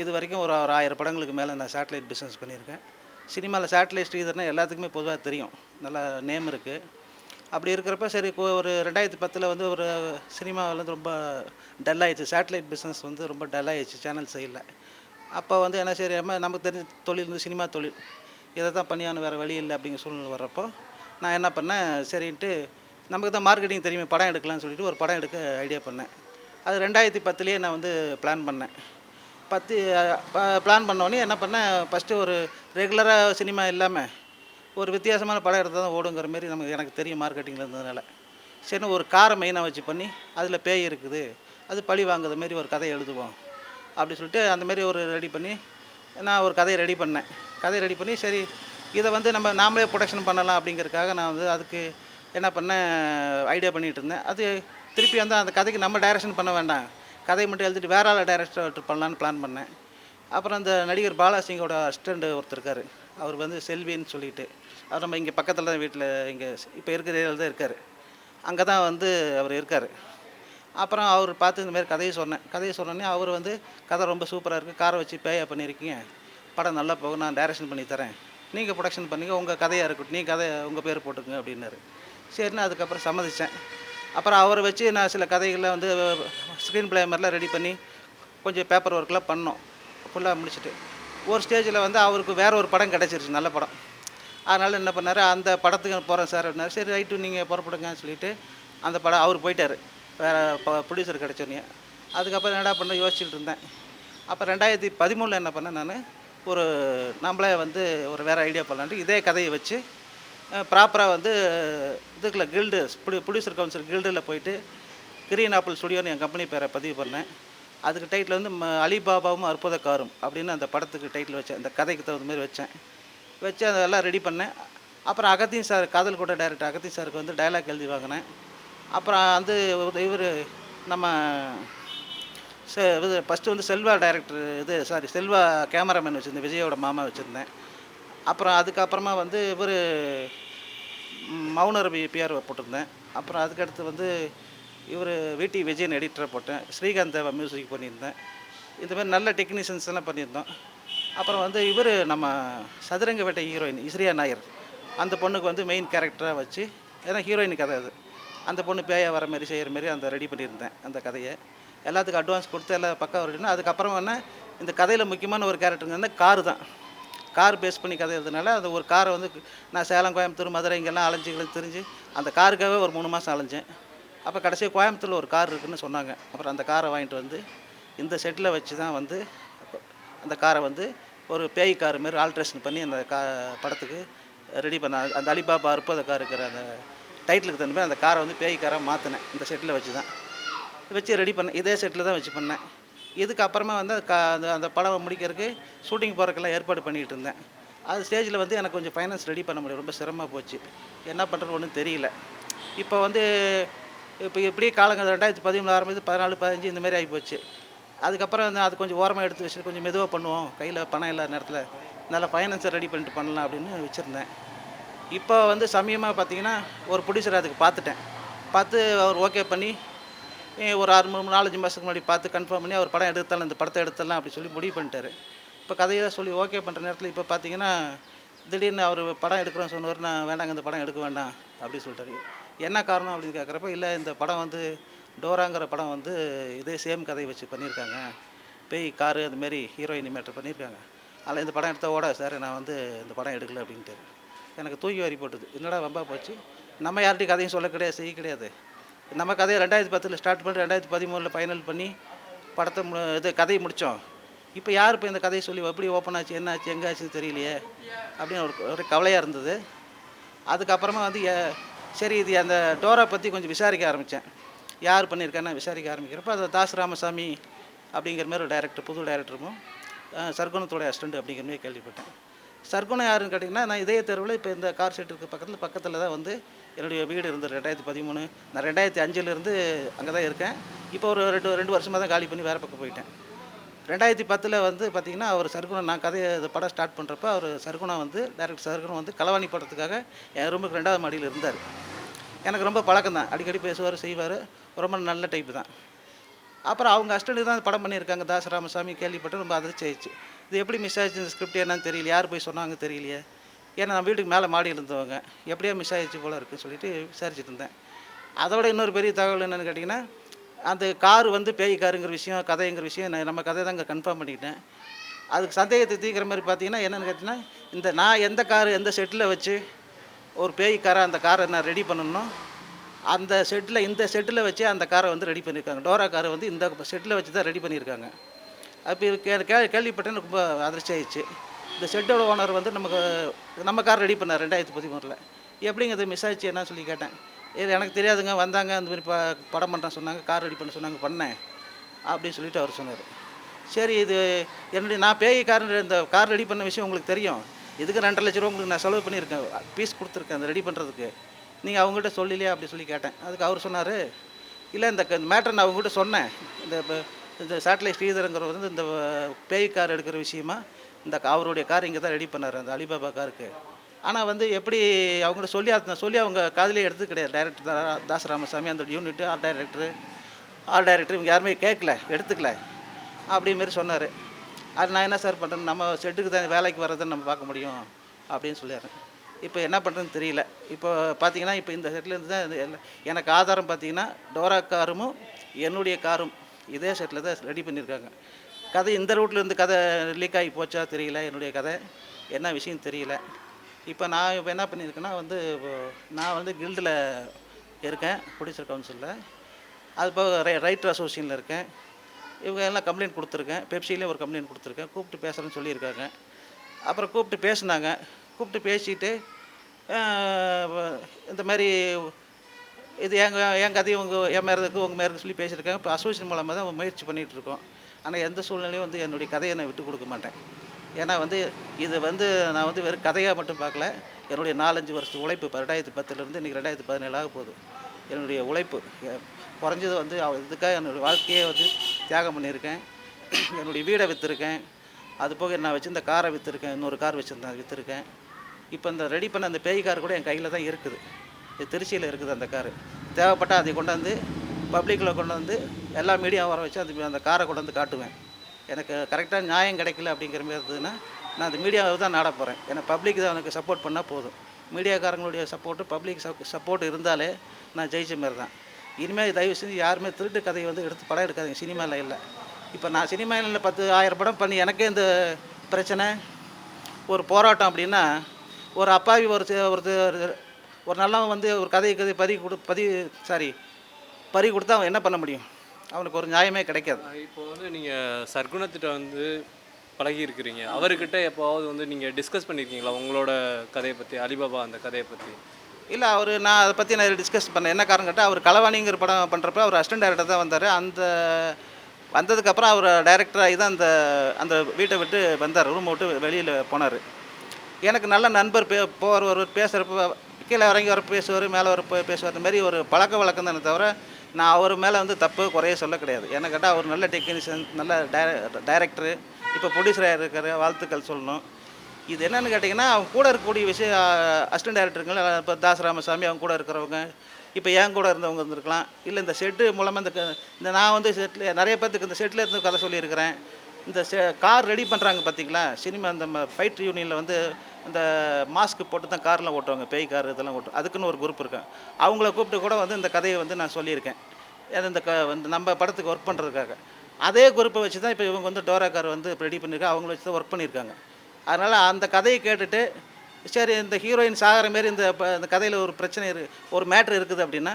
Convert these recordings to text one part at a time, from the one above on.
இது வரைக்கும் ஒரு ஒரு ஆயிரம் படங்களுக்கு மேலே நான் சேட்டலைட் பிஸ்னஸ் பண்ணியிருக்கேன். சினிமாவில் சேட்டலைட் ஸ்ரீதர்னா எல்லாத்துக்குமே பொதுவாக தெரியும். நல்லா நேம் இருக்குது அப்படி இருக்கிறப்ப சரி இப்போ ஒரு ரெண்டாயிரத்தி பத்தில் வந்து ஒரு சினிமாவில் வந்து ரொம்ப டல் ஆயிடுச்சு. சேட்டலைட் பிஸ்னஸ் வந்து ரொம்ப டல் ஆயிடுச்சு சேனல் சைடில் அப்போ வந்து என்ன சரி நமக்கு தெரிஞ்ச தொழில் வந்து சினிமா தொழில். இதை தான் பண்ணியான வேறு வழி இல்லை அப்படிங்கிற சூழ்நிலை வர்றப்போ நான் என்ன பண்ணேன் சரின்ட்டு நமக்கு தான் மார்க்கெட்டிங் தெரியுமே படம் எடுக்கலாம்னு சொல்லிட்டு ஒரு படம் எடுக்க ஐடியா பண்ணேன். அது ரெண்டாயிரத்தி பத்துலேயே நான் வந்து பிளான் பண்ணேன். பத்து பிளான் பண்ணோடனே என்ன பண்ணேன் ஃபஸ்ட்டு ஒரு ரெகுலராக சினிமா இல்லாமல் ஒரு வித்தியாசமான படம் எடுத்தால் தான் ஓடுங்கிற மாரி நமக்கு எனக்கு தெரியும் மார்க்கெட்டிங்கில் இருந்ததுனால. சரி ஒரு காரை மெயினாக வச்சு பண்ணி அதில் பேய் இருக்குது அது பழி வாங்குற மாரி ஒரு கதை எழுதுவோம். அப்படி சொல்லிட்டு அந்தமாரி ஒரு ரெடி பண்ணி நான் ஒரு கதையை ரெடி பண்ணேன். கதையை ரெடி பண்ணி சரி இதை வந்து நம்ம நாமளே ப்ரொடக்ஷன் பண்ணலாம் அப்படிங்கிறதுக்காக நான் வந்து அதுக்கு என்ன பண்ணேன் ஐடியா பண்ணிகிட்டு இருந்தேன். அது திருப்பி வந்து அந்த கதைக்கு நம்ம டைரக்ஷன் பண்ண வேண்டாம். கதை மட்டும் எழுதிட்டு வேற ஆள் டைரக்டர் பண்ணலான்னு பிளான் பண்ணேன். அப்புறம் அந்த நடிகர் பாலாசிங்கோட அசிஸ்டண்ட் ஒருத்தர் இருக்கார். அவர் வந்து செல்வின்னு சொல்லிட்டு. அவர் நம்ம இங்கே பக்கத்தில் தான் வீட்டில் இங்கே இப்போ இருக்கிற ஏரியாவில் தான் இருக்கார். அங்கே தான் வந்து அவர் இருக்கார். அப்புறம் அவர் பார்த்து இந்த மாதிரி கதையை சொன்னேன். கதையை சொன்னோன்னே அவர் வந்து கதை ரொம்ப சூப்பராக இருக்குது காரை வச்சு பேயா பண்ணியிருக்கீங்க படம் நல்லா போகும் நான் டைரக்ஷன் பண்ணி தரேன். நீங்கள் ப்ரொடக்ஷன் பண்ணிக்க உங்கள் கதையாக இருக்கட்டும். நீ கதை உங்கள் பேர் போட்டுக்கோங்க அப்படின்னாரு. சரின்னு அதுக்கப்புறம் சம்மதிச்சேன். அப்புறம் அவரை வச்சு நான் சில கதைகளை வந்து ஸ்க்ரீன் பிளே மாதிரிலாம் ரெடி பண்ணி கொஞ்சம் பேப்பர் ஒர்க்லாம் பண்ணோம். ஃபுல்லாக முடிச்சுட்டு. ஒரு ஸ்டேஜில் வந்து அவருக்கு வேற ஒரு படம் கிடச்சிருச்சு நல்ல படம். அதனால் என்ன பண்ணார் அந்த படத்துக்கு போகிறேன் சார் அப்படின்னாரு. சரி ரைட்டு நீங்கள் புறப்படுங்கன்னு சொல்லிட்டு அந்த படம் அவர் போயிட்டார். வேறு ப்ரொடியூசர் கிடச்சோன்னே அதுக்கப்புறம் என்னடா பண்ண யோசிச்சுட்டு இருந்தேன். அப்போ ரெண்டாயிரத்தி பதிமூணில் என்ன பண்ணேன் நான் ஒரு நம்மளே வந்து ஒரு வேறு ஐடியா பண்ணலான்ட்டு இதே கதையை வச்சு ப்ராப்பராக வந்து இதுக்குள்ள கில்டு ப்ரொடியூசர் கவுன்சில் கில்டில் போயிட்டு கிரீன் ஆப்பிள் ஸ்டுடியோன்னு என் கம்பெனி பேரை பதிவு பண்ணேன். அதுக்கு டைட்டில் வந்து ம- அலிபாபாவும் அற்புத காரும் அப்படின்னு அந்த படத்துக்கு டைட்டில் வச்சேன். அந்த கதைக்கு தகுந்த மாதிரி வச்சேன். வச்சு அதெல்லாம் ரெடி பண்ணேன். அப்புறம் அகத்தின் சார் காதல் கூட டைரக்டர் அகத்தின் சாருக்கு வந்து டயலாக் எழுதி வாங்கினேன். அப்புறம் வந்து இவர் நம்ம இது ஃபஸ்ட்டு வந்து செல்வா டைரக்டர் இது சாரி செல்வா கேமராமேன் வச்சுருந்தேன் விஜயோட மாமா வச்சுருந்தேன். அப்புறம் அதுக்கப்புறமா வந்து இவர் மௌனரவி பிஆர் போட்டிருந்தேன். அப்புறம் அதுக்கடுத்து வந்து இவர் விடி விஜயன் எடிட்டரை போட்டேன். ஸ்ரீகாந்த் தேவா மியூசிக் பண்ணியிருந்தேன். இந்த மாதிரி நல்ல டெக்னீஷியன்ஸ் எல்லாம் பண்ணியிருந்தோம். அப்புறம் வந்து இவர் நம்ம சதுரங்க வேட்டை ஹீரோயின் இஸ்ரியா நாயர். அந்த பொண்ணுக்கு வந்து மெயின் கேரக்டராக வச்சு ஏன்னா ஹீரோயின் கதை அது. அந்த பொண்ணு பேயா வர மாதிரி செய்கிற மாதிரி அந்த ரெடி பண்ணியிருந்தேன் அந்த கதையை. எல்லாத்துக்கும் அட்வான்ஸ் கொடுத்து எல்லாம் பக்கம் ரெடினா அதுக்கப்புறம் என்ன இந்த கதையில் முக்கியமான ஒரு கேரக்டருங்க வந்து காரு தான். கார் பேஸ் பண்ணி கதை எழுதுனால அந்த ஒரு காரை வந்து நான் சேலம் கோயம்புத்தூர் மதுரை இங்கெல்லாம் அலைஞ்சு தெரிஞ்சு அந்த காருக்காகவே ஒரு மூணு மாதம் அலைஞ்சேன். அப்போ கடைசியாக கோயம்புத்தூரில் ஒரு கார் இருக்குதுன்னு சொன்னாங்க. அப்புறம் அந்த காரை வாங்கிட்டு வந்து இந்த செட்டில் வச்சு தான் வந்து அந்த காரை வந்து ஒரு பேய் கார் மாரி ஆல்ட்ரேஷன் பண்ணி அந்த கா படத்துக்கு ரெடி பண்ண அந்த அலிபாபா அற்புத கார் இருக்கிற அந்த டைட்டிலுக்கு தகுந்த மாதிரி அந்த காரை வந்து பேய் காராக மாற்றினேன் இந்த செட்டில் வச்சு தான் வச்சு ரெடி பண்ணேன் இதே செட்டில் தான் வச்சு பண்ணேன். இதுக்கு அப்புறமா வந்து க அந்த அந்த படம் முடிக்கிறதுக்கு ஷூட்டிங் போகிறதுக்கெல்லாம் ஏற்பாடு பண்ணிகிட்டு இருந்தேன். அது ஸ்டேஜில் வந்து எனக்கு கொஞ்சம் ஃபைனான்ஸ் ரெடி பண்ண முடியும் ரொம்ப சிரமமாக போச்சு. என்ன பண்ணுறது ஒன்றும் தெரியல. இப்போ வந்து இப்போ இப்படியே காலங்கள் ரெண்டாயிரத்தி பதிமூணு ஆரம்பித்து பதினாலு பதினஞ்சு இந்த மாதிரி ஆகிப்போச்சு. அதுக்கப்புறம் வந்து அது கொஞ்சம் ஓரமாக எடுத்து வச்சுட்டு கொஞ்சம் மெதுவாக பண்ணுவோம். கையில் பணம் இல்லாத நேரத்தில் நல்லா ஃபைனான்ஸை ரெடி பண்ணிட்டு பண்ணலாம் அப்படின்னு வச்சுருந்தேன். இப்போ வந்து சமயமாக பார்த்தீங்கன்னா ஒரு ப்ரொடியூசர் அதுக்கு பார்த்துட்டேன். பார்த்து அவர் ஓகே பண்ணி ஒரு ஆறு மூணு நாலஞ்சு மாதத்துக்கு முன்னாடி பார்த்து கன்ஃபார்ம் பண்ணி அவர் படம் எடுத்தாலும் இந்த படத்தை எடுத்துடலாம் அப்படி சொல்லி முடிவு பண்ணிட்டாரு. இப்போ கதையை சொல்லி ஓகே பண்ணுற நேரத்தில் இப்போ பார்த்தீங்கன்னா திடீர்னு அவர் படம் எடுக்கிறோன்னு சொன்னவர் நான் வேண்டாங்க இந்த படம் எடுக்க வேண்டாம் அப்படி சொல்லிட்டாரு. என்ன காரணம் அப்படின்னு கேட்குறப்ப இல்லை இந்த படம் வந்து டோராங்கிற படம் வந்து இதே சேம் கதையை வச்சு பண்ணியிருக்காங்க. பேய் காரு அதுமாரி ஹீரோயின் மேட்ரு பண்ணியிருக்காங்க. அதில் இந்த படம் எடுத்தால் ஓடாது சார் நான் வந்து இந்த படம் எடுக்கல அப்படின்ட்டு எனக்கு தூக்கி வாரி போட்டுது. என்னடா வம்பா போச்சு? நம்ம யார்கிட்டையும் கதையும் சொல்ல கிடையாது செய்ய கிடையாது. நம்ம கதையை ரெண்டாயிரத்தி பத்தில் ஸ்டார்ட் பண்ணி ரெண்டாயிரத்தி பதிமூணில் ஃபைனல் பண்ணி படத்தை மு இது கதையை முடித்தோம் இப்போ யார் இப்போ இந்த கதையை சொல்லி எப்படி ஓப்பன் ஆச்சு என்ன ஆச்சு எங்கே ஆச்சுன்னு தெரியலையே அப்படின்னு ஒரு ஒரு கவலையாக இருந்தது. அதுக்கப்புறமா வந்து சரி இது அந்த டோரா பற்றி கொஞ்சம் விசாரிக்க ஆரம்பித்தேன் யார் பண்ணியிருக்கான்னு விசாரிக்க ஆரம்பிக்கிறப்ப அது தாஸ் ராமசாமி அப்படிங்கிற மாதிரி ஒரு டைரக்டர் புது டைரக்டருக்கும் சர்க்குணத்தோட அசிஸ்டண்ட் அப்படிங்கிற மாதிரி கேள்விப்பட்டேன். சர்க்குணம் யாருன்னு கேட்டிங்கன்னா நான் இதய தெருவில் இப்போ இந்த கார் செட்டுக்கு பக்கத்தில் பக்கத்தில் தான் வந்து என்னுடைய வீடு இருந்தது. ரெண்டாயிரத்தி பதிமூணு நான் ரெண்டாயிரத்தி அஞ்சுலேருந்து அங்கே தான் இருக்கேன். இப்போ ஒரு ரெண்டு ரெண்டு வருஷமாக தான் காலி பண்ணி வேறு பக்கம் போயிட்டேன். ரெண்டாயிரத்தி பத்தில் வந்து பார்த்திங்கன்னா அவர் சர்க்குணம் நான் கதையை இந்த படம் ஸ்டார்ட் பண்ணுறப்ப அவர் சர்க்குணம் வந்து டேரக்டர் சர்க்குணம் வந்து களவாணி படத்துக்காக என் ரூமுக்கு ரெண்டாவது மாடியில் இருந்தார். எனக்கு ரொம்ப பழக்கம் தான். அடிக்கடி பேசுவார் செய்வார். ரொம்ப நல்ல டைப்பு தான். அப்புறம் அவங்க அஸ்டண்ட் தான் படம் பண்ணியிருக்காங்க. தாசராமசாமி கேள்விப்பட்டு ரொம்ப அதிர்ச்சி ஆயிடுச்சு. இது எப்படி மிஸ் ஆயிடுச்சு இந்த ஸ்கிரிப்ட் என்னன்னு தெரியல. யார் போய் சொன்னாங்க தெரியலையே. ஏன்னா நான் வீட்டுக்கு மேலே மாடி இருந்தவங்க. எப்படியோ மிஸ் ஆயிடுச்சு போல் இருக்குன்னு சொல்லிட்டு விசாரிச்சுட்டு இருந்தேன். அதோட இன்னொரு பெரிய தகவல் என்னென்னு கேட்டிங்கன்னா அந்த கார் வந்து பேய் காருங்கிற விஷயம் கதைங்கிற விஷயம் நான் நம்ம கதை தான் கன்ஃபார்ம் பண்ணிக்கிட்டேன். அதுக்கு சந்தேகத்தை தீக்கிற மாதிரி பார்த்தீங்கன்னா என்னென்னு கேட்டிங்கன்னா இந்த நான் எந்த கார் எந்த செட்டில் வச்சு ஒரு பேய் காரை அந்த காரை நான் ரெடி பண்ணணும் அந்த செட்டில் இந்த செட்டில் வச்சு அந்த காரை வந்து ரெடி பண்ணியிருக்காங்க. டோரா காரை வந்து இந்த செட்டில் வச்சு தான் ரெடி பண்ணியிருக்காங்க. அப்போ கே கேள்விப்பட்டேன்னு எனக்கு ரொம்ப அதிர்ச்சி ஆயிடுச்சு இந்த ஷெட்டோட ஓனர் வந்து நமக்கு நம்ம கார் ரெடி பண்ணார் ரெண்டாயிரத்தி பதிமூணில். எப்படிங்கிறது மிஸ் ஆயிடுச்சு என்ன சொல்லி கேட்டேன். இது எனக்கு தெரியாதுங்க வந்தாங்க அந்த மாதிரி ப படம் பண்ணுறேன் சொன்னாங்க கார் ரெடி பண்ண சொன்னாங்க பண்ணேன். அப்படின்னு சொல்லிட்டு அவர் சொன்னார். சரி இது என்னுடைய நான் பேய் கார் இந்த கார் ரெடி பண்ண விஷயம் உங்களுக்கு தெரியும். இதுக்கு ரெண்டரை லட்ச ரூபா உங்களுக்கு நான் செலவு பண்ணியிருக்கேன். பீஸ் கொடுத்துருக்கேன் அந்த ரெடி பண்ணுறதுக்கு நீங்கள் அவங்ககிட்ட சொல்லலையா அப்படி சொல்லி கேட்டேன். அதுக்கு அவர் சொன்னார் இல்லை இந்த மேட்டர் நான் அவங்ககிட்ட சொன்னேன். இந்த இந்த சேட்டலைட் ஸ்ரீதரங்கிறவர் வந்து இந்த பேய் கார் எடுக்கிற விஷயமா இந்த அவருடைய கார் இங்கே தான் ரெடி பண்ணார் அந்த அலிபாபா காருக்கு. ஆனால் வந்து எப்படி அவங்கள்ட்ட சொல்லி சொல்லி அவங்க காதிலே எடுத்து கிடையாது. டைரக்டர் தாஸ் ராமசாமி அந்த unit art director art director இவங்க யாருமே கேட்கல எடுத்துக்கல அப்படி மாரி சொன்னார். அது நான் என்ன சார் பண்ணுறேன் நம்ம செட்டுக்கு தான் வேலைக்கு வர்றதை நம்ம பார்க்க முடியும் அப்படின்னு சொல்லிடுறேன் இப்போ என்ன பண்ணுறதுன்னு தெரியல. இப்போ பார்த்தீங்கன்னா இப்போ இந்த செட்லேருந்து தான் எனக்கு ஆதாரம் பார்த்தீங்கன்னா டோரா காரும் என்னுடைய காரும் இதே செட்டில் தான் ரெடி பண்ணியிருக்காங்க கதை இந்த ரூட்டில் இருந்து கதை லீக் ஆகி போச்சா தெரியல என்னுடைய கதை. என்ன விஷயம் தெரியல. இப்போ நான் இப்போ என்ன பண்ணியிருக்கேன்னா வந்து இப்போ நான் வந்து கில்டில் இருக்கேன் ப்ரொடியூசர் கவுன்சிலில் அது போக ரை ரைட்டர் அசோசியேஷனில் இருக்கேன். இவங்க எல்லாம் கம்ப்ளைண்ட் கொடுத்துருக்கேன். பெப்சிலையும் ஒரு கம்ப்ளைண்ட் கொடுத்துருக்கேன். கூப்பிட்டு பேசுகிறேன்னு சொல்லியிருக்காங்க. அப்புறம் கூப்பிட்டு பேசினாங்க. கூப்பிட்டு பேசிட்டு இந்த மாதிரி இது எங்கள் என் கதையும் உங்கள் என் மேறதுக்கு உங்கள் மேறதுக்கு சொல்லி பேசியிருக்காங்க. இப்போ அசோசியேஷன் மூலமாக தான் முயற்சி பண்ணிகிட்டு இருக்கோம். ஆனால் எந்த சூழ்நிலையும் வந்து என்னுடைய கதையை நான் விட்டு கொடுக்க மாட்டேன். ஏன்னா வந்து இது வந்து நான் வந்து வெறும் கதையாக மட்டும் பார்க்கல. என்னுடைய நாலஞ்சு வருஷத்து உழைப்பு இப்போ ரெண்டாயிரத்தி பத்துலேருந்து இன்றைக்கி ரெண்டாயிரத்தி பதினேழாக போகுது. என்னுடைய உழைப்பு குறைஞ்சது வந்து அவ- இதுக்காக என்னுடைய வாழ்க்கையே வந்து தியாகம் பண்ணியிருக்கேன். என்னுடைய வீடை விற்றுருக்கேன் அது போக நான் வச்சிருந்த காரை விற்றுருக்கேன் இன்னொரு கார் வச்சுருந்தேன் விற்றுருக்கேன் இப்போ இந்த ரெடி பண்ண அந்த பேய் கார் கூட என் கையில் தான் இருக்குது. இது திருச்சியில் இருக்குது அந்த காரு. தேவைப்பட்டால் அதை கொண்டாந்து பப்ளிக்கில் கொண்டு வந்து எல்லா மீடியாவும் வர வச்சு அந்த அந்த காரை கொண்டு வந்து காட்டுவேன். எனக்கு கரெக்டாக நியாயம் கிடைக்கல அப்படிங்கிற மாதிரி இருந்ததுன்னா நான் அந்த மீடியாவை தான் நாட போகிறேன் ஏன்னா பப்ளிக் தான் எனக்கு சப்போர்ட் பண்ணால் போதும். மீடியாக்காரங்களுடைய சப்போர்ட்டு பப்ளிக் சப்போர்ட் இருந்தாலே நான் ஜெயிச்ச மாதிரி தான். இனிமேல் தயவு செஞ்சு யாருமே திருட்டு கதையை வந்து எடுத்து படம் எடுக்காதீங்க. சினிமாவில் இல்லை. இப்போ நான் சினிமாவில் பத்து ஆயிரம் படம் பண்ணி எனக்கே இந்த பிரச்சனை ஒரு போராட்டம் அப்படின்னா ஒரு அப்பாவி ஒரு ஒரு ஒரு நல்லவன் வந்து ஒரு கதை கதை பதிவு கொடு பதிவு சாரி பறி கொடுத்தா அவன் என்ன பண்ண முடியும்? அவனுக்கு ஒரு நியாயமே கிடைக்காது. இப்போ வந்து நீங்கள் சர்க்குணத்திட்ட வந்து பழகி இருக்கிறீங்க அவர்கிட்ட எப்போவாவது வந்து நீங்கள் டிஸ்கஸ் பண்ணியிருக்கீங்களா? உங்களோட கதையை பற்றி அலிபாபா அந்த கதையை பற்றி இல்லை அவர் நான் அதை பற்றி நான் டிஸ்கஸ் பண்ணேன் என்ன காரணம் கேட்டால் அவர் களவாணிங்கிற படம் பண்ணுறப்ப அவர் அசிஸ்டன்ட் டைரக்டர் தான் வந்தார். அந்த வந்ததுக்கப்புறம் அவர் டைரக்டராகி தான் அந்த அந்த வீட்டை விட்டு வந்தார். ரூமை விட்டு வெளியில் போனார். எனக்கு நல்ல நண்பர் பே ஒரு பேசுகிறப்ப கீழே இறங்கி வர பேசுவார் மேலே வர பேசுவார். இந்த மாதிரி ஒரு பழக்க வழக்கம் தானே தவிர நான் அவர் மேலே வந்து தப்பு குறைய சொல்ல கிடையாது. என்ன கேட்டால் அவர் நல்ல டெக்னீஷியன் நல்ல டைர டைரக்டரு இப்போ ப்ரொடியூசராக இருக்கிற வாழ்த்துக்கள் சொல்லணும். இது என்னென்னு கேட்டிங்கன்னா அவங்க கூட இருக்கக்கூடிய விஷயம் அசிஸ்டன்ட் டைரக்டருங்க இப்போ தாஸ் ராமசாமி அவங்க கூட இருக்கிறவங்க இப்போ என் கூட இருந்தவங்க இருந்திருக்கலாம். இல்லை இந்த செட்டு மூலமாக இந்த க- இந்த நான் வந்து செட்டில் நிறைய பேர்த்துக்கு இந்த செட்டில் இருந்து கதை சொல்லியிருக்கிறேன். இந்த செ கார் ரெடி பண்ணுறாங்க பார்த்தீங்களா சினிமா இந்த ஃபைட் யூனியனில் வந்து இந்த மாஸ்க் போட்டு தான் கார்லாம் ஓட்டுவாங்க பேய் கார் இதெல்லாம் ஓட்டும் அதுக்குன்னு ஒரு குரூப் இருக்கேன் அவங்கள கூப்பிட்டு கூட வந்து இந்த கதையை வந்து நான் சொல்லியிருக்கேன். இந்த க வந்து நம்ம படத்துக்கு ஒர்க் பண்ணுறதுக்காக அதே குரூப்பை வச்சு தான் இப்போ இவங்க வந்து டோரா கார் வந்து ரெடி பண்ணியிருக்காங்க அவங்கள வச்சு தான் ஒர்க் பண்ணியிருக்காங்க. அதனால் அந்த கதையை கேட்டுட்டு சரி இந்த ஹீரோயின் சாகிற மாரி இந்த இந்த கதையில் ஒரு பிரச்சனை இரு ஒரு மேட்ரு இருக்குது அப்படின்னா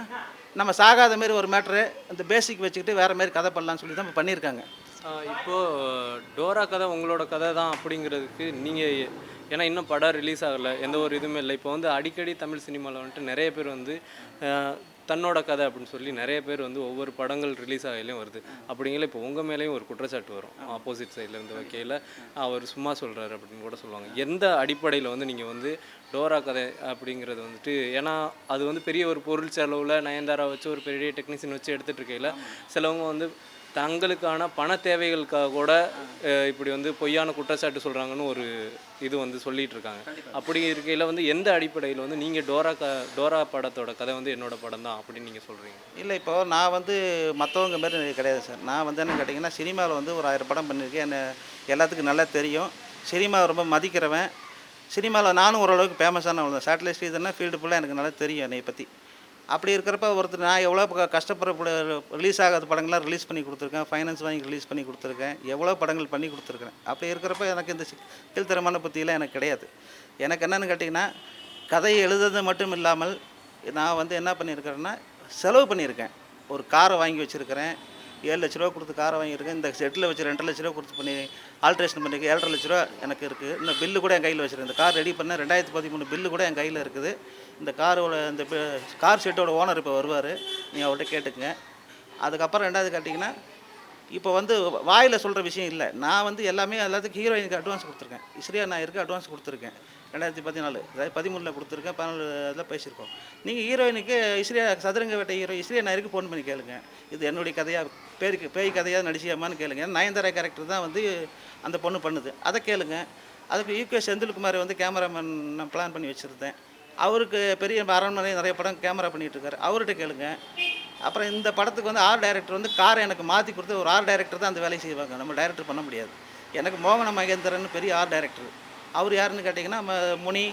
நம்ம சாகாத மாரி ஒரு மேட்ரு இந்த பேசிக் வச்சுக்கிட்டு வேறு மாரி கதை பண்ணலாம்னு சொல்லி தான் பண்ணியிருக்காங்க. இப்போது டோரா கதை உங்களோட கதை தான் அப்படிங்கிறதுக்கு நீங்கள் ஏன்னா இன்னும் படம் ரிலீஸ் ஆகலை எந்த ஒரு இதுவுமே இல்லை. இப்போ வந்து அடிக்கடி தமிழ் சினிமாவில் வந்துட்டு நிறைய பேர் வந்து தன்னோட கதை அப்படின்னு சொல்லி நிறைய பேர் வந்து ஒவ்வொரு படங்கள் ரிலீஸ் ஆகலையும் வருது. அப்படிங்கிற இப்போ உங்கள் மேலேயும் ஒரு குற்றச்சாட்டு வரும். ஆப்போசிட் சைட்லேருந்து வகையில் அவர் சும்மா சொல்கிறாரு அப்படின்னு கூட சொல்லுவாங்க. எந்த அடிப்படையில் வந்து நீங்கள் வந்து டோரா கதை அப்படிங்கிறது வந்துட்டு ஏன்னா அது வந்து பெரிய ஒரு பொருள் செலவில் நயன்தாரா வச்சு ஒரு பெரிய டெக்னீஷியன் வச்சு எடுத்துகிட்டு இருக்கையில் சிலவங்க வந்து தங்களுக்கான பண தேவைகளுக்காக கூட இப்படி வந்து பொய்யான குற்றச்சாட்டு சொல்கிறாங்கன்னு ஒரு இது வந்து சொல்லிட்டு இருக்காங்க அப்படி இருக்கையில் வந்து எந்த அடிப்படையில் வந்து நீங்கள் டோரா க டோரா படத்தோட கதை வந்து என்னோட படம் தான் அப்படின்னு நீங்கள் சொல்கிறீங்க இல்லை இப்போ நான் வந்து மற்றவங்க மாதிரி கிடையாது சார். நான் வந்து என்ன கேட்டிங்கன்னா சினிமாவில் வந்து ஒரு ஆயிரம் படம் பண்ணியிருக்கேன் என்ன எல்லாத்துக்கும் நல்லா தெரியும். சினிமாவை ரொம்ப மதிக்கிறவன். சினிமாவில் நானும் ஓரளவுக்கு ஃபேமஸான சேட்டலைட் ஸ்ரீதர்னா ஃபீல்டு ஃபுல்லாக எனக்கு நல்லா தெரியும் என்னை பற்றி அப்படி இருக்கிறப்ப ஒருத்தர் நான் எவ்வளோ கஷ்டப்படுற ரிலீஸ் ஆகாத படங்கள்லாம் ரிலீஸ் பண்ணி கொடுத்துருக்கேன். ஃபைனான்ஸ் வாங்கி ரிலீஸ் பண்ணி கொடுத்துருக்கேன். எவ்வளோ படங்கள் பண்ணி கொடுத்துருக்கேன். அப்படி இருக்கிறப்ப எனக்கு இந்த கீழ்த்தரமான புத்தியெல்லாம் எனக்கு கிடையாது. எனக்கு என்னென்னு கேட்டிங்கன்னா கதையை எழுதுறது மட்டும் இல்லாமல் நான் வந்து என்ன பண்ணியிருக்கிறேன்னா செலவு பண்ணியிருக்கேன். ஒரு காரை வாங்கி வச்சுருக்கிறேன். ஏழு லட்ச ரூபா கொடுத்து காரை வாங்கியிருக்கேன். இந்த செட்டில் வச்சு ரெண்டு லட்ச ரூபா கொடுத்து பண்ணி ஆல்ட்ரேஷன் பண்ணியிருக்கேன். ஏழரை லட்ச ரூபா எனக்கு இருக்குது இந்த பில்லு கூட என் கையில் வச்சுருக்கேன். இந்த கார் ரெடி பண்ண ரெண்டாயிரத்தி பதிமூணு பில்லு கூட என் கையில் இருக்குது. இந்த காரோட இந்த கார் ஷெட்டோட ஓனர் இப்போ வருவார். நீங்கள் அவர்கிட்ட கேட்டுக்குங்க. அதுக்கப்புறம் ரெண்டாவது கேட்டிங்கன்னா இப்போ வந்து வாயில் சொல்கிற விஷயம் இல்லை. நான் வந்து எல்லாமே எல்லாத்துக்கும் ஹீரோயினுக்கு அட்வான்ஸ் கொடுத்துருக்கேன். இஸ்ரியா நாயருக்கு அட்வான்ஸ் கொடுத்துருக்கேன். ரெண்டாயிரத்தி பதினாலு அதாவது பதிமூணில் கொடுத்துருக்கேன். பதினாலு இதில் பேசியிருக்கோம். நீங்கள் ஹீரோயினுக்கு இஸ்ரியா சதுரங்க வேட்டை ஹீரோ இஸ்ரியா நாயருக்கு ஃபோன் பண்ணி கேளுங்க. இது என்னுடைய கதையாக பேருக்கு பேய் கதையாக நடிச்சியாமான்னு கேளுங்க. நயன்தாரா கேரக்டர் தான் வந்து அந்த பொண்ணு பண்ணுது. அதை கேளுங்க. அதுக்கு யூகே செந்தில்குமார் வந்து கேமராமேன் நான் பிளான் பண்ணி வச்சுருந்தேன். அவருக்கு பெரிய அரண்மனை நிறைய படம் கேமரா பண்ணிகிட்டு இருக்காரு அவர்கிட்ட கேளுங்க. அப்புறம் இந்த படத்துக்கு வந்து ஆர் டைரக்டர் வந்து காரை எனக்கு மாற்றி கொடுத்து ஒரு ஆர் டைரக்டர் தான் அந்த வேலையை செய்வாங்க. நம்ம டைரக்டர் பண்ண முடியாது. எனக்கு மோகன மகேந்திரன் பெரிய ஆர் டைரக்டர் அவர் யாருன்னு கேட்டிங்கன்னா முனி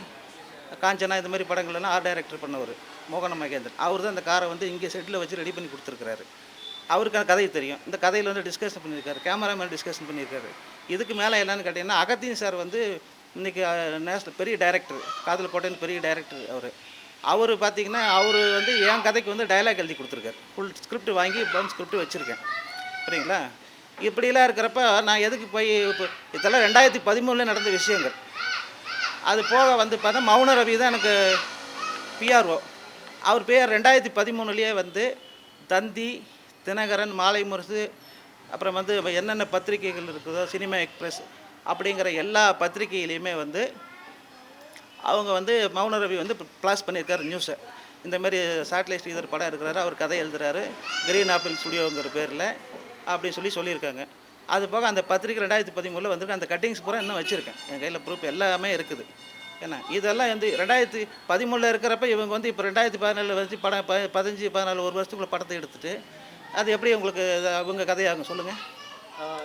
காஞ்சனா இந்த மாதிரி படங்கள்லாம் ஆர் டைரக்டர் பண்ணவர் மோகன மகேந்திரன். அவர் தான் இந்த காரை வந்து இங்கே செட்டில் வச்சு ரெடி பண்ணி கொடுத்துருக்குறாரு. அவருக்கான கதை தெரியும். இந்த கதையில் வந்து டிஸ்கஷன் பண்ணியிருக்காரு. கேமராமேன் டிஸ்கஷன் பண்ணியிருக்காரு. இதுக்கு மேலே என்னன்னு கேட்டிங்கன்னா அகத்தின் சார் வந்து இன்றைக்கி நேஷனல் பெரிய டைரக்டர் காதல் கோட்டைன்னு பெரிய டைரக்டர் அவர். அவர் பார்த்தீங்கன்னா அவர் வந்து என் கதைக்கு வந்து டயலாக் எழுதி கொடுத்துருக்காரு. ஃபுல் ஸ்கிரிப்ட் வாங்கி பம் ஸ்கிரிப்ட் வச்சுருக்கேன். சரிங்களா இப்படிலாம் இருக்கிறப்ப நான் எதுக்கு போய் இப்போ இதெல்லாம் ரெண்டாயிரத்தி பதிமூணில் நடந்த விஷயங்கள். அது போக வந்து பார்த்தா மௌன ரவி தான் எனக்கு பிஆர்ஓ அவர் பேர் ரெண்டாயிரத்தி பதிமூணுலேயே வந்து தந்தி தினகரன் மாலை முரசு அப்புறம் வந்து என்னென்ன பத்திரிகைகள் இருக்குதோ சினிமா எக்ஸ்பிரஸ் அப்படிங்கிற எல்லா பத்திரிகையிலையுமே வந்து அவங்க வந்து மௌன ரவி வந்து ப்ளாஸ் பண்ணியிருக்காரு நியூஸை இந்த மாதிரி சேட்டலைட் ஸ்ரீதர் படம் இருக்கிறாரு அவர் கதை எழுதுறாரு கிரீன் ஆப்பிள் ஸ்டுடியோங்கிற பேரில் அப்படின்னு சொல்லி சொல்லியிருக்காங்க. அது போக அந்த பத்திரிக்கை ரெண்டாயிரத்தி பதிமூணில் வந்து அந்த கட்டிங்ஸ் பூரா இன்னும் வச்சுருக்கேன். என் கையில் ப்ரூஃப் எல்லாமே இருக்குது. ஏன்னா இதெல்லாம் வந்து ரெண்டாயிரத்தி பதிமூணில் இருக்கிறப்ப இவங்க வந்து இப்போ ரெண்டாயிரத்தி பதினேழு வச்சு படம் ப பதினஞ்சு பதினாலு ஒரு வருஷத்துக்குள்ளே படத்தை எடுத்துட்டு அது எப்படி உங்களுக்கு அவங்க கதையாகும்? சொல்லுங்கள்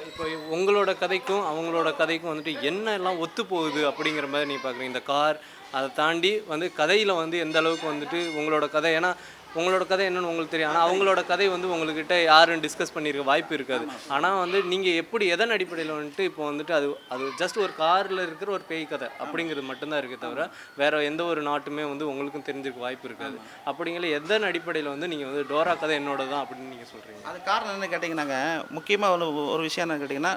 இப்போ உங்களோட கதைக்கும் அவங்களோட கதைக்கும் வந்துட்டு என்ன எல்லாம் ஒத்து போகுது அப்படிங்கிற மாதிரி நீ பார்க்குறீங்க இந்த கார் அதை தாண்டி வந்து கதையில் வந்து எந்த அளவுக்கு வந்துட்டு உங்களோட கதை? ஏன்னா உங்களோட கதை என்னன்னு உங்களுக்கு தெரியும். ஆனால் அவங்களோட கதை வந்து உங்கள்கிட்ட யாரும் டிஸ்கஸ் பண்ணியிருக்க வாய்ப்பு இருக்காது. ஆனால் வந்து நீங்கள் எப்படி எதன் அடிப்படையில் வந்துட்டு இப்போ வந்துட்டு அது அது ஜஸ்ட் ஒரு காரில் இருக்கிற ஒரு பேய் கதை அப்படிங்கிறது மட்டும்தான் இருக்கே தவிர வேறு எந்த ஒரு நாட்டுமே வந்து உங்களுக்கும் தெரிஞ்சிருக்க வாய்ப்பு இருக்காது. அப்படிங்கிற எதன் அடிப்படையில் வந்து நீங்கள் வந்து டோரா கதை என்னோட தான் அப்படின்னு நீங்கள் சொல்கிறீங்க அது காரணம் என்ன கேட்டிங்கன்னாங்க முக்கியமாக ஒரு ஒரு விஷயம் என்ன கேட்டிங்கன்னா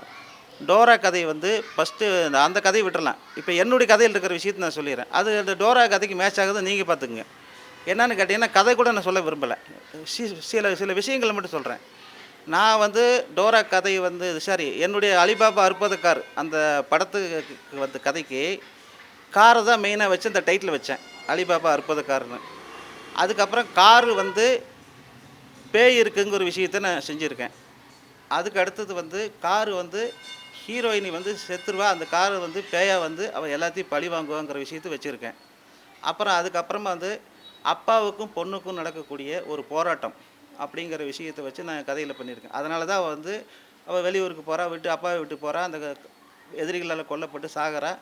டோரா கதை வந்து ஃபஸ்ட்டு அந்த கதையை விட்டுறலாம். இப்போ என்னுடைய கதையில் இருக்கிற விஷயத்தை நான் சொல்லிடுறேன். அது அந்த டோரா கதைக்கு மேட்ச் ஆகுது நீங்கள் பார்த்துக்குங்க. என்னன்னு கேட்டிங்கன்னா கதை கூட நான் சொல்ல விரும்பலை. சில சில விஷயங்களை மட்டும் சொல்கிறேன் நான் வந்து டோரா கதை வந்து சாரி என்னுடைய அலிபாபா அற்புத கார் அந்த படத்துக்கு வந்து கதைக்கு காரை தான் மெயினாக வச்சு அந்த டைட்டில் வச்சேன். அலிபாபா அற்புத கார்னு அதுக்கப்புறம் காரு வந்து பேய் இருக்குங்கிற ஒரு விஷயத்தை நான் செஞ்சுருக்கேன். அதுக்கு அடுத்தது வந்து காரு வந்து ஹீரோயினி வந்து செத்துருவா. அந்த காரு வந்து பேயா வந்து அவள் எல்லாத்தையும் பழி வாங்குவாங்கிற விஷயத்தை வச்சுருக்கேன். அப்புறம் அதுக்கப்புறமா வந்து அப்பாவுக்கும் பொண்ணுக்கும் நடக்கக்கூடிய ஒரு போராட்டம் அப்படிங்கிற விஷயத்தை வச்சு நான் கதையில் பண்ணியிருக்கேன். அதனால தான் வந்து அவள் வெளியூருக்கு போகிறா விட்டு அப்பாவை விட்டு போகிறா அந்த எதிரிகளால் கொல்லப்பட்டு சாகிறா.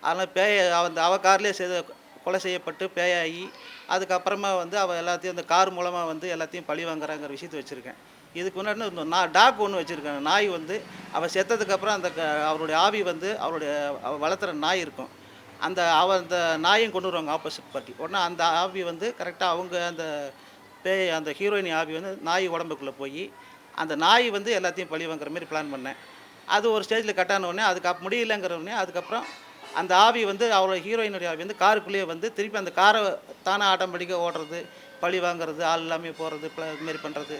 அதனால் பேய அந்த அவள் கார்லேயே செய்த கொலை செய்யப்பட்டு பேயாகி அதுக்கப்புறமா வந்து அவள் எல்லாத்தையும் அந்த கார் மூலமாக வந்து எல்லாத்தையும் பழி வாங்குறாங்கிற விஷயத்தை வச்சுருக்கேன். இதுக்கு முன்னாடி நான் டாக் ஒன்று வச்சுருக்கேன். நாய் வந்து அவள் செத்ததுக்கப்புறம் அந்த க- அவருடைய ஆவி வந்து அவருடைய அவள் வளர்த்துற நாய் இருக்கும். அந்த அவ அந்த நாயும் கொண்டு வருவாங்க ஆப்போசிட் பார்ட்டி உடனே அந்த ஆவி வந்து கரெக்டாக அவங்க அந்த பேய் அந்த ஹீரோயினி ஆவி வந்து நாய் உடம்புக்குள்ளே போய் அந்த நாய் வந்து எல்லாத்தையும் பழி வாங்குற மாதிரி பிளான் பண்ணேன். அது ஒரு ஸ்டேஜில் கட்டான உடனே அதுக்கு முடியலங்கிற அதுக்கப்புறம் அந்த ஆவி வந்து அவரோட ஹீரோயினுடைய ஆவி வந்து காருக்குள்ளேயே வந்து திருப்பி அந்த காரை தானே ஆட்டோமேட்டிக்காக ஓடுறது பழி வாங்குறது ஆள் எல்லாமே போகிறது இதுமாரி பண்ணுறது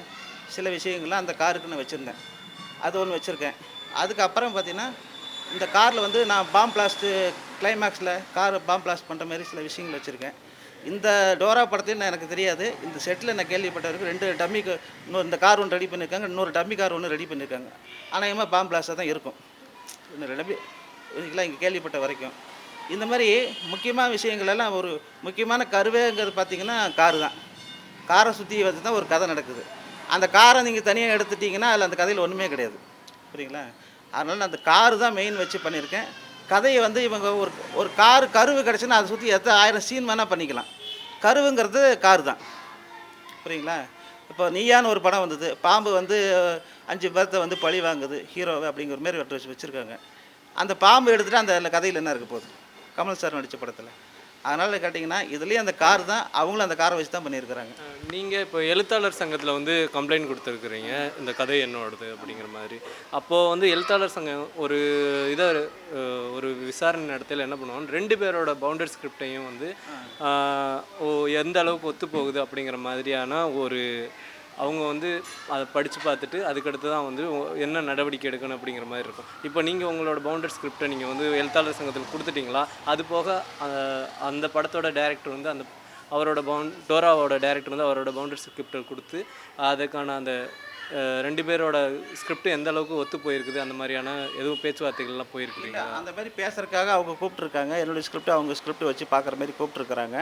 சில விஷயங்கள்லாம் அந்த காருக்கு நான் வச்சுருந்தேன். அது ஒன்று வச்சுருக்கேன். அதுக்கப்புறம் பார்த்திங்கன்னா இந்த காரில் வந்து நான் பாம் பிளாஸ்ட்டு கிளைமேக்ஸில் கார் பாம் பிளாஸ்ட் பண்ணுற மாதிரி சில விஷயங்கள் வச்சுருக்கேன். இந்த டோரா படத்தையும் எனக்கு தெரியாது. இந்த செட்டில் நான் கேள்விப்பட்டவருக்கு ரெண்டு டம்மி இன்னொரு இந்த கார் ஒன்று ரெடி பண்ணியிருக்காங்க இன்னொரு டம்மி கார் ஒன்று ரெடி பண்ணியிருக்காங்க அநேகமாக பாம் பிளாஸாக தான் இருக்கும். இன்னும் டம்மி இதுக்கெல்லாம் இங்கே கேள்விப்பட்ட வரைக்கும். இந்த மாதிரி முக்கியமான விஷயங்கள் எல்லாம் ஒரு முக்கியமான கருவேங்கிறது பார்த்தீங்கன்னா காரு தான். காரை சுற்றி வச்சு தான் ஒரு கதை நடக்குது. அந்த காரை நீங்கள் தனியாக எடுத்துட்டிங்கன்னா அதில் அந்த கதையில் ஒன்றுமே கிடையாது. புரியுங்களா அதனால் நான் அந்த காரு தான் மெயின் வச்சு பண்ணியிருக்கேன். கதையை வந்து இவங்க ஒரு ஒரு காரு கருவு கிடச்சுன்னா அதை சுற்றி எத்தனை ஆயிரம் சீன் வேணால் பண்ணிக்கலாம். கருவுங்கிறது காரு தான். புரியுங்களா? இப்போ நீயான்னு ஒரு படம் வந்தது. பாம்பு வந்து அஞ்சு பேர்த்த வந்து பழி வாங்குது ஹீரோவை அப்படிங்கிற மாரி வச்சு வச்சுருக்காங்க. அந்த பாம்பு எடுத்துகிட்டு அந்த கதையில் என்ன இருக்க போகுது? கமல் சார் நடித்த படத்தில். அதனால் கேட்டிங்கன்னா இதுலேயும் அந்த கார் தான் அவங்களும் அந்த காரை வச்சு தான் பண்ணியிருக்கிறாங்க நீங்கள் இப்போ எழுத்தாளர் சங்கத்தில் வந்து கம்ப்ளைண்ட் கொடுத்துருக்குறீங்க இந்த கதை என்னோடது அப்படிங்கிற மாதிரி. அப்போது வந்து எழுத்தாளர் சங்கம் ஒரு இதை ஒரு விசாரணை நடத்தையில் என்ன பண்ணுவாங்க ரெண்டு பேரோட பவுண்டரி ஸ்கிரிப்டையும் வந்து எந்த அளவுக்கு ஒத்து போகுது அப்படிங்கிற மாதிரியான ஒரு அவங்க வந்து அதை படித்து பார்த்துட்டு அதுக்கடுத்து தான் வந்து என்ன நடவடிக்கை எடுக்கணும் அப்படிங்கிற மாதிரி இருக்கும். இப்போ நீங்கள் உங்களோட பவுண்டரி ஸ்கிரிப்டை நீங்கள் வந்து எழுத்தாளர் சங்கத்தில் கொடுத்துட்டீங்களா? அது போக அந்த படத்தோட டைரக்டர் வந்து அந்த அவரோட பவுண்ட் டோராவோட டைரக்டர் வந்து அவரோட பவுண்டரி ஸ்கிரிப்டை கொடுத்து அதுக்கான அந்த ரெண்டு பேரோட ஸ்கிரிப்ட் எந்த அளவுக்கு ஒத்து போயிருக்குது அந்த மாதிரியான எதுவும் பேச்சுவார்த்தைகள்லாம் போயிருக்குறீங்க அந்த மாதிரி பேசுறதுக்காக அவங்க கூப்பிட்ருக்காங்க என்னுடைய ஸ்கிரிப்ட் அவங்க ஸ்கிரிப்ட் வச்சு பார்க்குற மாதிரி கூப்பிட்ருக்குறாங்க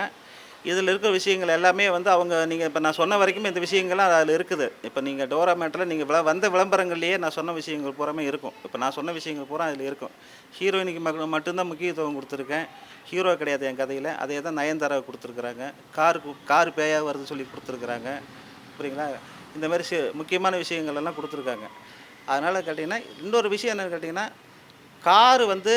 இதில் இருக்கிற விஷயங்கள் எல்லாமே வந்து அவங்க நீங்கள் இப்போ நான் சொன்ன வரைக்கும் இந்த விஷயங்கள்லாம் அதில் இருக்குது. இப்போ நீங்கள் டோரா மேட்டில் நீங்கள் விள வந்த விளம்பரங்கள்லேயே நான் சொன்ன விஷயங்கள் பூராமே இருக்கும். இப்போ நான் சொன்ன விஷயங்கள் பூரா அதில் இருக்கும். ஹீரோயினுக்கு மக மட்டும்தான் முக்கியத்துவம் கொடுத்துருக்கேன். ஹீரோ கிடையாது என் கதையில். அதே தான் நயன்தாரா கொடுத்துருக்குறாங்க. காருக்கு கார் பேயாக வருது சொல்லி கொடுத்துருக்குறாங்க. புரியுங்களா? இந்த மாதிரி சி முக்கியமான விஷயங்கள் எல்லாம் கொடுத்துருக்காங்க. அதனால் கேட்டிங்கன்னா இன்னொரு விஷயம் என்னன்னு கேட்டிங்கன்னா காரு வந்து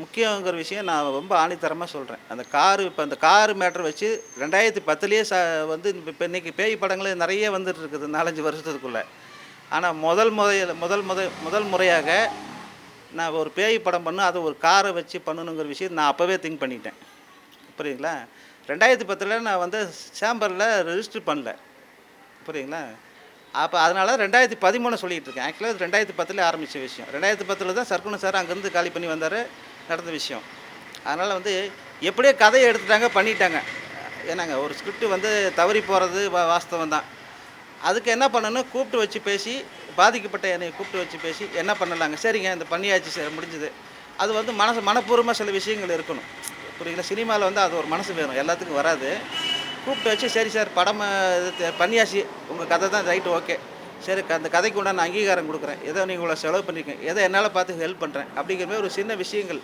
முக்கியங்கிற விஷயம் நான் ரொம்ப ஆணித்தரமாக சொல்கிறேன் அந்த காரு இப்போ அந்த காரு மேட்ரு வச்சு ரெண்டாயிரத்தி பத்துலேயே ச வந்து இப்போ இன்றைக்கி பேய் படங்கள் நிறைய வந்துட்டு இருக்குது நாலஞ்சு வருஷத்துக்குள்ளே. ஆனால் முதல் முறையில் முதல் முத முதல் முறையாக நான் ஒரு பேய் படம் பண்ணு அதை ஒரு காரை வச்சு பண்ணணுங்கிற விஷயம் நான் அப்போவே திங்க் பண்ணிட்டேன். புரியுங்களா ரெண்டாயிரத்தி பத்தில் நான் வந்து சேம்பரில் ரெஜிஸ்டர் பண்ணல. புரியுங்களா அப்போ அதனால் ரெண்டாயிரத்தி பதிமூணு சொல்லிகிட்டு இருக்கேன். ஆக்சுவலாக ரெண்டாயிரத்தி பத்தில் ஆரம்பித்த விஷயம். ரெண்டாயிரத்தி பத்தில் தான் சர்க்குண சார் அங்கேருந்து காலி பண்ணி வந்தார். நடந்த விஷயம். அதனால் வந்து எப்படியோ கதையை எடுத்துட்டாங்க பண்ணிட்டாங்க. ஏன்னாங்க ஒரு ஸ்கிரிப்ட் வந்து தவறி போகிறது வாஸ்தவம் தான். அதுக்கு என்ன பண்ணணும்? கூப்பிட்டு வச்சு பேசி பாதிக்கப்பட்ட என்னை கூப்பிட்டு வச்சு பேசி என்ன பண்ணலாங்க? சரிங்க இந்த பண்ணியாச்சு சார் முடிஞ்சது. அது வந்து மனசு மனப்பூர்வமாக சில விஷயங்கள் இருக்கணும். புரியுங்களா சினிமாவில் வந்து அது ஒரு மனசு வேணும் எல்லாத்துக்கும் வராது. கூப்பிட்டு வச்சு சரி சார் படம் இது பண்ணியாச்சு உங்கள் கதை தான் ரைட்டு ஓகே. சரி அந்த கதைக்கு உண்டான அங்கீகாரம் கொடுக்குறேன். ஏதோ நீங்கள் இவ்வளோ செலவு பண்ணியிருக்கேன் ஏதோ என்னால் பார்த்து ஹெல்ப் பண்ணுறேன் அப்படிங்கிற மாதிரி ஒரு சின்ன விஷயங்கள்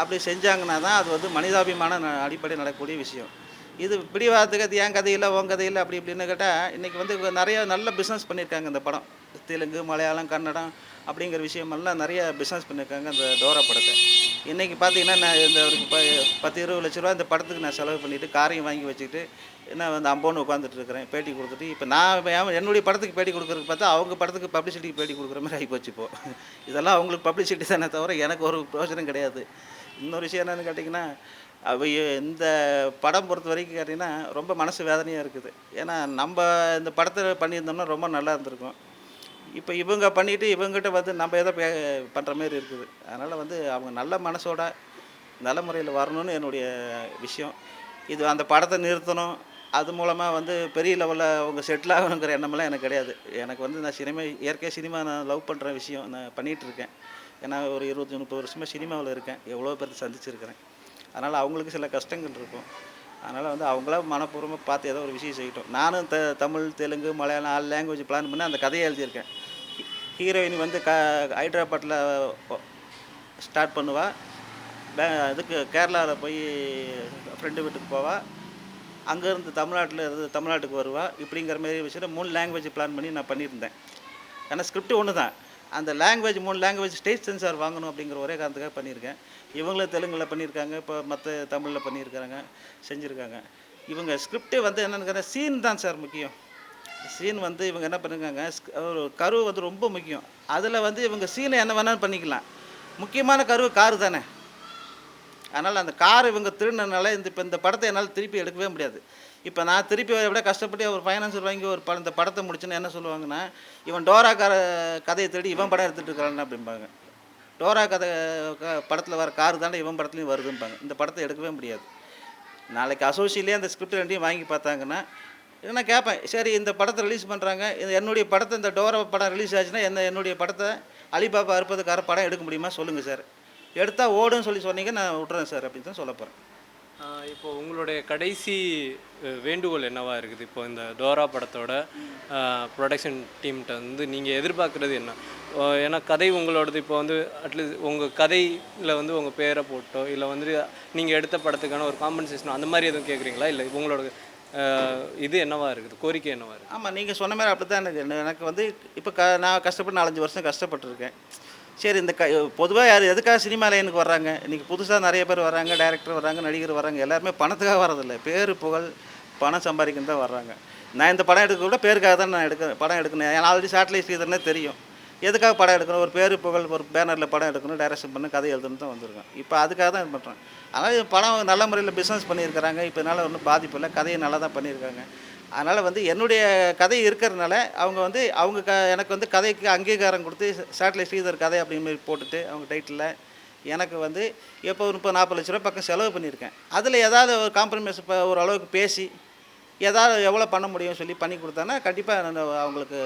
அப்படி செஞ்சாங்கன்னா தான் அது வந்து மனிதாபிமான அடிப்படையில் நடக்கக்கூடிய விஷயம். இது பிடிவாதத்துக்கு அது என் கதையில் உன் கதையில் அப்படி இப்படின்னு கேட்டால் இன்றைக்கி வந்து நிறைய நல்ல பிஸ்னஸ் பண்ணியிருக்காங்க இந்த படம். தெலுங்கு மலையாளம் கன்னடம் அப்படிங்கிற விஷயமெல்லாம் நிறைய பிஸ்னஸ் பண்ணியிருக்காங்க அந்த டோரா படத்தை. இன்றைக்கி பார்த்தீங்கன்னா நான் இந்த ஒரு ப பத்து இருபது லட்ச ரூபா இந்த படத்துக்கு நான் செலவு பண்ணிவிட்டு காரையும் வாங்கி வச்சுக்கிட்டு நான் வந்து அம்போன்னு உட்காந்துட்டு இருக்கிறேன் பேட்டி கொடுத்துட்டு இப்போ நான் என்னுடைய படத்துக்கு பேட்டி கொடுக்குறதுக்கு பார்த்தா அவங்க படத்துக்கு பப்ளிசிட்டிக்கு பேட்டி கொடுக்குற மாதிரி ஆகிப்போச்சு இப்போ. இதெல்லாம் அவங்களுக்கு பப்ளிசிட்டி தானே தவிர எனக்கு ஒரு பிரயோஜனம் கிடையாது. இன்னொரு விஷயம் என்னென்னு கேட்டிங்கன்னா அவ இந்த படம் பொறுத்த வரைக்கும் கேட்டிங்கன்னா ரொம்ப மனசு வேதனையாக இருக்குது. ஏன்னா நம்ம இந்த படத்தை பண்ணியிருந்தோம்னா ரொம்ப நல்லா இருந்திருக்கும். இப்போ இவங்க பண்ணிவிட்டு இவங்ககிட்ட வந்து நம்ம எதோ பே பண்ணுற மாதிரி இருக்குது. அதனால் வந்து அவங்க நல்ல மனசோட நல்ல முறையில் வரணும்னு என்னுடைய விஷயம். இது அந்த படத்தை நிறுத்தணும். அது மூலமாக வந்து பெரிய லெவலில் அவங்க செட்டில் ஆகணுங்கிற எண்ணமெல்லாம் எனக்கு கிடையாது. எனக்கு வந்து நான் சினிமா இயற்கை சினிமா நான் லவ் பண்ணுற விஷயம் நான் பண்ணிகிட்டு இருக்கேன். ஏன்னா ஒரு இருபத்தி முப்பது வருஷமாக சினிமாவில் இருக்கேன். எவ்வளோ பேர் சந்திச்சிருக்கிறேன். அதனால் அவங்களுக்கு சில கஷ்டங்கள் இருக்கும். அதனால் வந்து அவங்களா மனப்பூர்வமாக பார்த்து ஏதோ ஒரு விஷயம் செய்யட்டும். நானும் த Tamil Telugu Malayalam all language plan பண்ணி அந்த கதையை எழுதியிருக்கேன். ஹீரோயின் வந்து க ஹைதராபாத்தில் ஸ்டார்ட் பண்ணுவாள் பே இதுக்கு கேரளாவில் போய் ஃப்ரெண்டு வீட்டுக்கு போவாள் அங்கேருந்து தமிழ்நாட்டில் இருந்து தமிழ்நாட்டுக்கு வருவா. இப்படிங்கிற மாதிரி விஷயம் மூணு லாங்குவேஜ் பிளான் பண்ணி நான் பண்ணியிருந்தேன். ஏன்னா ஸ்கிரிப்ட் ஒன்று தான். அந்த லாங்குவேஜ் மூணு லாங்குவேஜ் ஸ்டேட் சென்சார் வாங்கணும் அப்படிங்கிற ஒரே காரணத்துக்காக பண்ணியிருக்கேன். இவங்களும் தெலுங்கில் பண்ணியிருக்காங்க இப்போ மற்ற தமிழில் பண்ணியிருக்காங்க செஞ்சுருக்காங்க. இவங்க ஸ்கிரிப்டே வந்து என்னென்னு சீன் தான் சார் முக்கியம். சீன் வந்து இவங்க என்ன பண்ணிருக்காங்க ஒரு கரு வந்து ரொம்ப முக்கியம். அதில் வந்து இவங்க சீனை என்ன வேணாலும் பண்ணிக்கலாம். முக்கியமான கரு காரு தானே அதனால் அந்த கார் இவங்க திருடினால இந்த இப்போ இந்த படத்தை என்னால் திருப்பி எடுக்கவே முடியாது. இப்போ நான் திருப்பி விட கஷ்டப்பட்டு ஒரு ஃபைனான்சர் வாங்கி ஒரு படம் இந்த படத்தை முடிச்சுன்னு என்ன சொல்லுவாங்கன்னா இவன் டோரா கார கதையை தேடி இவன் படம் எடுத்துகிட்டு இருக்கிறான் அப்படிம்பாங்க. டோரா கதை படத்தில் வர கார் தானே இவன் படத்துலையும் வருதும்பாங்க. இந்த படத்தை எடுக்கவே முடியாது. நாளைக்கு அசோசியிலே அந்த ஸ்கிரிப்ட் ரெண்டையும் வாங்கி பார்த்தாங்கன்னா நான் கேட்பேன் சரி இந்த படத்தை ரிலீஸ் பண்ணுறாங்க இது என்னுடைய படத்தை இந்த டோரா படம் ரிலீஸ் ஆச்சுன்னா என்ன என்னுடைய படத்தை அலிபாபா அறுப்பதுக்கார படம் எடுக்க முடியுமா? சொல்லுங்கள் சார் எடுத்தால் ஓடுன்னு சொல்லி சொன்னீங்க நான் விட்றேன் சார் அப்படின்னு தான் சொல்ல போகிறேன் இப்போ உங்களுடைய கடைசி வேண்டுகோள் என்னவா இருக்குது? இப்போ இந்த டோரா படத்தோட ப்ரொடக்ஷன் டீம்கிட்ட வந்து நீங்கள் எதிர்பார்க்குறது என்ன? ஏன்னா கதை உங்களோடது இப்போ வந்து அட்லீஸ்ட் உங்கள் கதையில் வந்து உங்கள் பேரை போட்டோ இல்லை வந்து நீங்கள் எடுத்த படத்துக்கான ஒரு காம்பன்சேஷனோ அந்த மாதிரி எதுவும் கேட்குறீங்களா இல்லை உங்களோட இது என்னவா இருக்குது? கோரிக்கை என்னவா இருக்குது? ஆமாம் நீங்கள் சொன்ன மாதிரி அப்படி தான் எனக்கு எனக்கு வந்து இப்போ க நான் கஷ்டப்பட்டு நாலஞ்சு வருஷம் கஷ்டப்பட்டிருக்கேன். சரி இந்த க பொதுவாக யார் எதுக்காக சினிமா லைனுக்கு வர்றாங்க? இன்றைக்கி புதுசாக நிறைய பேர் வராங்க டேரக்டர் வராங்க நடிகர் வராங்க எல்லாருமே பணத்துக்காக வரதில்லை பேர் புகழ் பணம் சம்பாதிக்கணும் தான் வர்றாங்க. நான் இந்த படம் எடுக்க கூட பேருக்காக தான் நான் எடுக்க படம் எடுக்கணும். ஏன்னா ஆல்ரெடி சேட்டலைட் செய்தனே தெரியும். எதுக்காக படம் எடுக்கணும்? ஒரு பேர் புகழ் ஒரு பேனரில் படம் எடுக்கணும் டைரக்ஷன் பண்ணி கதை எழுதணும் தான் வந்திருக்கேன் இப்போ அதுக்காக தான் இது பண்ணுறேன் ஆனால் படம் நல்ல முறையில் பிஸ்னஸ் பண்ணியிருக்கிறாங்க. இப்போ என்னால் ஒன்றும் பாதிப்பு இல்லை. கதையை நல்லா தான் பண்ணியிருக்காங்க. அதனால் வந்து என்னுடைய கதை இருக்கிறதுனால அவங்க வந்து அவங்க க எனக்கு வந்து கதைக்கு அங்கீகாரம் கொடுத்து சேட்டலைட் ஸ்ரீதர் கதை அப்படிங்கிற மாதிரி போட்டுட்டு அவங்க டைட்டிலில் எனக்கு வந்து எப்போ ஒரு முப்பது நாற்பது லட்ச ரூபா பக்கம் செலவு பண்ணியிருக்கேன். அதில் ஏதாவது ஒரு காம்ப்ரமைஸ் இப்போ ஒரு அளவுக்கு பேசி ஏதாவது எவ்வளோ பண்ண முடியும்னு சொல்லி பண்ணி கொடுத்தாங்கன்னா கண்டிப்பாக நான் அவங்களுக்கு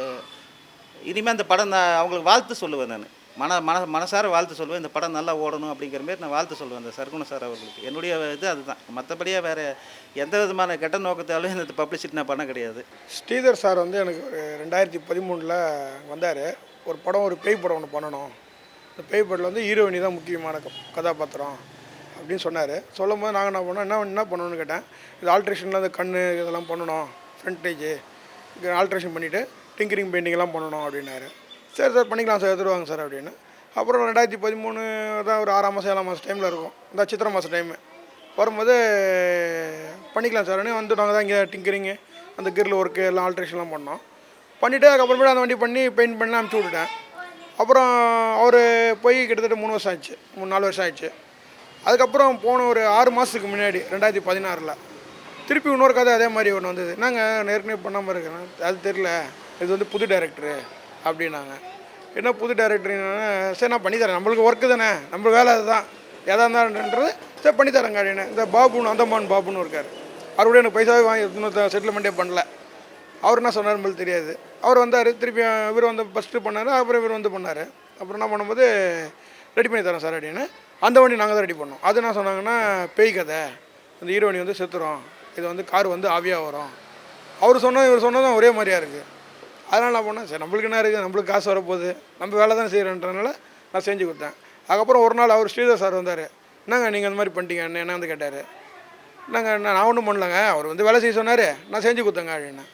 இனிமேல் அந்த படம் நான் அவங்களுக்கு வாழ்த்து சொல்லுவேன் நான். மன மன மனசார வாழ்த்து சொல்லுவேன். இந்த படம் நல்லா ஓடணும் அப்படிங்கிற மாதிரி நான் வாழ்த்து சொல்லுவேன் இந்த சர்க்குண சார் அவர்களுக்கு. என்னுடைய இது அதுதான். மற்றபடியாக வேறு எந்த விதமான கெட்ட நோக்கத்தாலும் இந்த பப்ளிசிட்டி நான் பண்ண கிடையாது. ஸ்ரீதர் சார் வந்து எனக்கு ஒரு ரெண்டாயிரத்தி பதிமூணில் வந்தார். ஒரு படம் ஒரு பேய் படம் ஒன்று பண்ணணும். இந்த பேய் படத்தில் வந்து ஹீரோயினி தான் முக்கியமான கதாபாத்திரம் அப்படின்னு சொன்னார். சொல்லும் போது நாங்கள் என்ன பண்ணோம் என்ன என்ன பண்ணணும்னு கேட்டேன். இது ஆல்ட்ரேஷனில் அந்த கண் இதெல்லாம் பண்ணணும் ஃப்ரண்டேஜ் ஆல்ட்ரேஷன் பண்ணிவிட்டு டிங்கரிங் பெயிண்டிங்லாம் பண்ணணும் அப்படின்னாரு. சரி சார் பண்ணிக்கலாம் சார் எடுத்துருவாங்க சார் அப்படின்னு. அப்புறம் ரெண்டாயிரத்தி பதிமூணு தான் ஒரு ஆறாம் மாதம் ஏழாம் மாதம் டைமில் இருக்கும். இந்த சித்திரை மாதம் டைமு வரும்போது பண்ணிக்கலாம் சார் வந்து நாங்கள் தான் இங்கே டிங்கரிங்கு அந்த கிரில் ஒர்க்கு எல்லாம் ஆல்ட்ரேஷன்லாம் பண்ணோம். பண்ணிவிட்டு அதுக்கப்புறமேட்டு அந்த வண்டி பண்ணி பெயிண்ட் பண்ணி அனுப்பிச்சி விட்டுட்டேன். அப்புறம் அவர் போய் கிட்டத்தட்ட மூணு வருஷம் ஆச்சு. மூணு நாலு வருஷம் ஆயிடுச்சு அதுக்கப்புறம் போன ஒரு ஆறு மாதத்துக்கு முன்னாடி ரெண்டாயிரத்தி பதினாறில் திருப்பி இன்னொரு கதை அதே மாதிரி ஒன்று வந்தது. நாங்கள் ஏற்கனவே பண்ணாமல் இருக்கிறேன். அது தெரில இது வந்து புது டைரக்டரு அப்படின்னாங்க. என்ன புது டைரக்டர்னா சரி நான் பண்ணித்தரேன் நம்மளுக்கு ஒர்க்கு தானே. நம்மளுக்கு வேலை அதுதான். எதாக இருந்தான்றது சரி பண்ணித்தரேங்க அப்படின்னு இந்த பாபுன்னு அந்தமான் பாபுன்னு இருக்கார். அவரோட எனக்கு பைசாவே வாங்கி இன்னும் செட்டில்மெண்ட்டே பண்ணல. அவர் என்ன சொன்னார் நம்மளுக்கு தெரியாது. அவர் வந்தார் திருப்பி இவர் வந்து ஃபஸ்ட்டு பண்ணார் அப்புறம் இவர் வந்து பண்ணார். அப்புறம் என்ன பண்ணும்போது ரெடி பண்ணி தரோம் சார் அப்படின்னு. அந்த வண்டி நாங்கள் தான் ரெடி பண்ணோம். அது என்ன சொன்னாங்கன்னா பேய் கதை. அந்த ஹீரோயினி வந்து செத்துறோம் இது வந்து கார் வந்து ஆவியாக வரும். அவர் சொன்னது இவர் சொன்னதும் ஒரே மாதிரியாக இருக்குது அதனால் நான் பண்ணேன் சரி நம்மளுக்கு என்ன இருக்குது? நம்மளுக்கு காசு வரப்போகுது. நம்ம வேலை தான் செய்கிறேன்றனால நான் செஞ்சு கொடுத்தேன். அதுக்கப்புறம் ஒரு நாள் அவர் ஸ்ரீதர் சார் வந்தார். என்னங்க நீங்கள் அந்த மாதிரி பண்ணிட்டீங்க? என்ன என்ன வந்து கேட்டார். நாங்கள் நான் ஒன்றும் பண்ணலங்க. அவர் வந்து வேலை செய்ய சொன்னார். நான் செஞ்சு கொடுத்தேங்க அப்படின்னா.